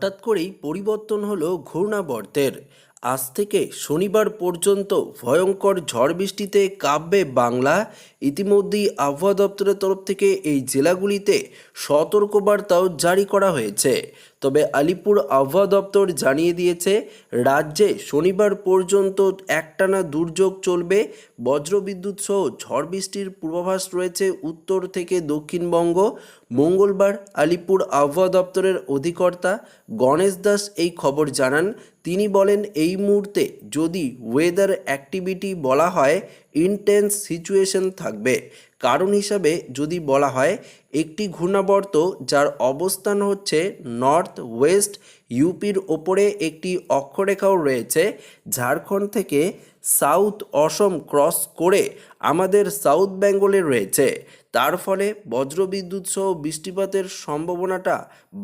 হঠাৎ করেই পরিবর্তন হলো ঘূর্ণাবর্তের। আজ থেকে শনিবার পর্যন্ত ভয়ঙ্কর ঝড় বৃষ্টিতে কাঁপবে বাংলা। ইতিমধ্যেই আবহাওয়া দপ্তরের তরফ থেকে এই জেলাগুলিতে সতর্কবার্তাও জারি করা হয়েছে। তবে আলিপুর আবহাওয়া দপ্তর জানিয়ে দিয়েছে, রাজ্যে শনিবার পর্যন্ত একটানা দুর্যোগ চলবে। বজ্রবিদ্যুৎ সহ ঝড় বৃষ্টির পূর্বাভাস রয়েছে উত্তর থেকে দক্ষিণবঙ্গ। মঙ্গলবার আলিপুর আবহাওয়া দপ্তরের অধিকর্তা গণেশ দাস এই খবর জানান। তিনি বলেন এই মুহূর্তে যদি ওয়েদার অ্যাক্টিভিটি বলা হয় ইন্টেন্স সিচুয়েশন থাকবে। কারণ হিসাবে যদি বলা হয়, একটি ঘূর্ণাবর্ত যার অবস্থান হচ্ছে নর্থ ওয়েস্ট ইউপির ওপরে একটি অক্ষরেখাও রয়েছে, ঝাড়খণ্ড থেকে সাউথ অসম ক্রস করে আমাদের সাউথ বেঙ্গলে রয়েছে। তার ফলে বজ্রবিদ্যুৎ সহ বৃষ্টিপাতের সম্ভাবনাটা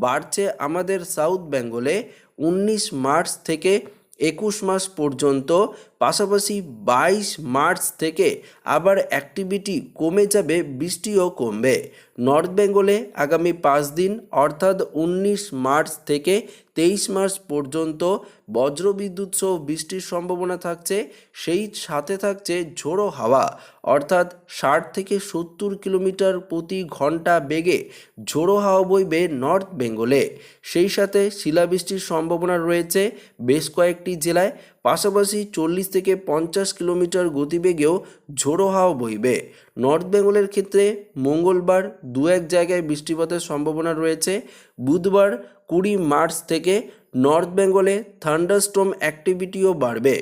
বাড়ছে আমাদের সাউথ বেঙ্গলে। উনিশ মার্চ থেকে একুশ মাস পর্যন্ত পাশাপাশি বাইশ মার্চ থেকে আবার অ্যাক্টিভিটি কমে যাবে, বৃষ্টিও কমবে। নর্থ বেঙ্গলে আগামী পাঁচ দিন, অর্থাৎ উনিশ মার্চ থেকে তেইশ মার্চ পর্যন্ত বজ্রবিদ্যুৎ সহ বৃষ্টির সম্ভাবনা থাকছে, সেই সাথে থাকছে ঝোড়ো হাওয়া, অর্থাৎ ষাট থেকে সত্তর কিলোমিটার প্রতি ঘণ্টা বেগে ঝোড়ো হাওয়া বইবে নর্থ বেঙ্গলে। সেই সাথে শিলাবৃষ্টির সম্ভাবনা রয়েছে বেশ কয়েকটি জেলায় পাশাপাশি চল্লিশ থেকে পঞ্চাশ কিলোমিটার গতিবেগেও ঝোড়ো হাওয়া বইবে। নর্থ বেঙ্গলের ক্ষেত্রে মঙ্গলবার দু এক জায়গায় বৃষ্টিপাতের সম্ভাবনা রয়েছে। বুধবার কুড়ি মার্চ থেকে নর্থ বেঙ্গলে থান্ডারস্টর্ম অ্যাক্টিভিটিও বাড়বে।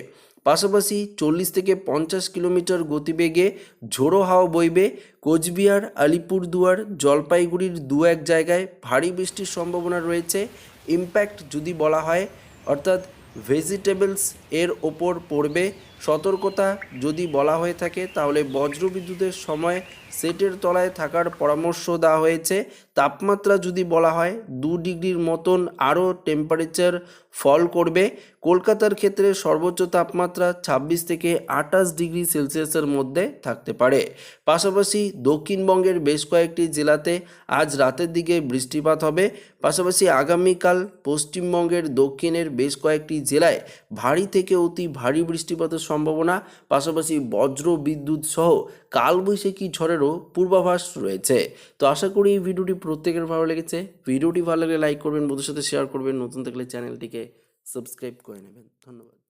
পাশাপাশি চল্লিশ থেকে পঞ্চাশ কিলোমিটার গতিবেগে ঝোড়ো হাওয়া বইবে। কোচবিহার, আলিপুরদুয়ার, জলপাইগুড়ির দু এক জায়গায় ভারী বৃষ্টির সম্ভাবনা রয়েছে। ইম্প্যাক্ট যদি বলা হয়, অর্থাৎ ভেজিটেবলস এর ওপর পড়বে সতর্কতা যদি বলা হয়ে থাকে, তাহলে বজ্রবিদ্যুতের সময় সেটের তলায় থাকার পরামর্শ দেওয়া হয়েছে। তাপমাত্রা যদি বলা হয়, দু ডিগ্রির মতন আরও টেম্পারেচার ফল করবে। কলকাতার ক্ষেত্রে সর্বোচ্চ তাপমাত্রা ছাব্বিশ থেকে আঠাশ ডিগ্রি সেলসিয়াসের মধ্যে থাকতে পারে। পাশাপাশি দক্ষিণবঙ্গের বেশ কয়েকটি জেলাতে আজ রাতের দিকে বৃষ্টিপাত হবে। পাশাপাশি আগামীকাল পশ্চিমবঙ্গের দক্ষিণের বেশ কয়েকটি জেলায় ভারী থেকে অতি ভারী বৃষ্টিপাতের সম্ভাবনা, পাশাপাশি বজ্র বিদ্যুৎ সহ কালবৈশাখী ঝড়েরও পূর্বাভাস রয়েছে। তো আশা করি এই ভিডিওটি প্রত্যেকের ভালো লেগেছে। ভিডিওটি ভালো লাগলে লাইক করবেন বন্ধুর সাথে শেয়ার করবেন। নতুন থাকলে চ্যানেলটিকে সাবস্ক্রাইব করে নেবেন। ধন্যবাদ।